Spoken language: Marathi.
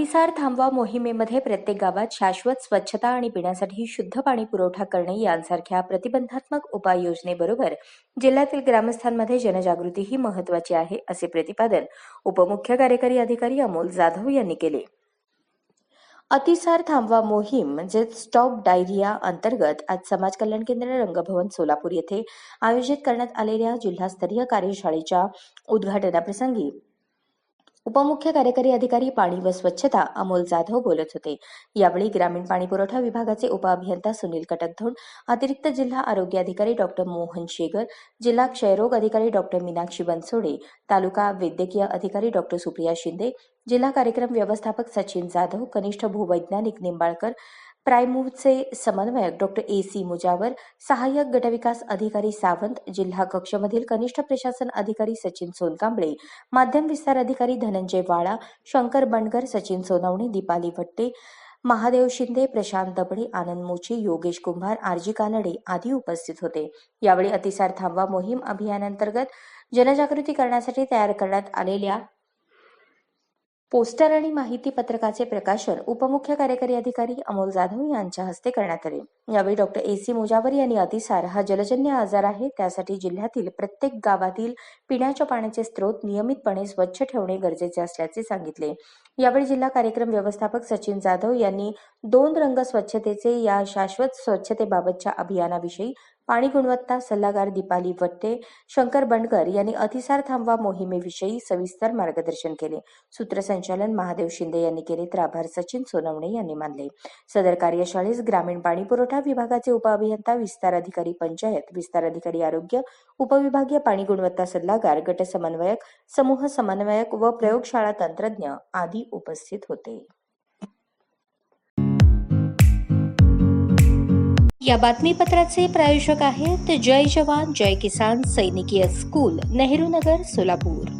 अतिसार थांबवा मोहिमेमध्ये प्रत्येक गावात शाश्वत स्वच्छता आणि पिण्यासाठी शुद्ध पाणी पुरवठा करणे यांसारख्या प्रतिबंधात्मक उपाययोजनेबरोबर जिल्ह्यातील ग्रामस्थांमध्ये जनजागृतीही महत्वाची आहे असे प्रतिपादन उपमुख्य कार्यकारी अधिकारी अमोल जाधव यांनी केले. अतिसार थांबवा मोहीम म्हणजेच स्टॉप डायरिया अंतर्गत आज समाज कल्याण केंद्र रंगभवन सोलापूर येथे आयोजित करण्यात आलेल्या जिल्हास्तरीय कार्यशाळेच्या उद्घाटनाप्रसंगी उपमुख्य कार्यकारी अधिकारी पाणी व स्वच्छता अमोल जाधव बोलत होते. यावेळी ग्रामीण पाणी पुरवठा विभागाचे उपअभियंता सुनील कटकधोड अतिरिक्त जिल्हा आरोग्य अधिकारी डॉक्टर मोहन शेगर जिल्हा क्षयरोग अधिकारी डॉक्टर मीनाक्षी बनसोडे तालुका वैद्यकीय अधिकारी डॉक्टर सुप्रिया शिंदे जिल्हा कार्यक्रम व्यवस्थापक सचिन जाधव कनिष्ठ भूवैज्ञानिक निंबाळकर प्रायमूव्हचे समन्वयक डॉक्टर ए सी मुजावर सहाय्यक गटविकास अधिकारी सावंत जिल्हा कक्षमधील कनिष्ठ प्रशासन अधिकारी सचिन सोनकांबळे माध्यम विस्तार अधिकारी धनंजय वाळा शंकर बंडगर सचिन सोनवणे दीपाली भट्टे महादेव शिंदे प्रशांत दबडे आनंद मोची योगेश कुंभार आरजी कानडे आदी उपस्थित होते. यावेळी अतिसार थांबवा मोहीम अभियानांतर्गत जनजागृती करण्यासाठी तयार करण्यात आलेल्या पोस्टर आणि माहिती पत्रकाचे प्रकाशन उपमुख्य कार्यकारी अधिकारी अमोल जाधव यांच्या हस्ते करण्यात आले. यावेळी डॉक्टर ए सी मुजावर यांनी अतिसार. हा जलजन्य आजार आहे. त्यासाठी जिल्ह्यातील प्रत्येक गावातील पिण्याच्या पाण्याचे स्रोत नियमितपणे स्वच्छ ठेवणे गरजेचे असल्याचे सांगितले. यावेळी जिल्हा कार्यक्रम व्यवस्थापक सचिन जाधव यांनी दोन रंग स्वच्छतेचे या शाश्वत स्वच्छतेबाबतच्या अभियानाविषयी पाणी गुणवत्ता सल्लागार दीपाली वट्टे शंकर बंडकर यांनी अतिसार थांबवा मोहिमेविषयी सविस्तर मार्गदर्शन केले. सूत्रसंचालन महादेव शिंदे यांनी केले तर आभार सचिन सोनवणे यांनी मानले. सदर कार्यशाळेस ग्रामीण पाणी पुरवठा विभागाचे उपअभियंता विस्तार अधिकारी पंचायत विस्तार अधिकारी आरोग्य उपविभागीय पाणी गुणवत्ता सल्लागार गट समन्वयक समूह समन्वयक व प्रयोगशाळा तंत्रज्ञ आदी उपस्थित होते. या बातमीपत्राचे प्रायोजक आहेत जय जवान जय किसान सैनिकीय स्कूल नेहरू नगर सोलापूर.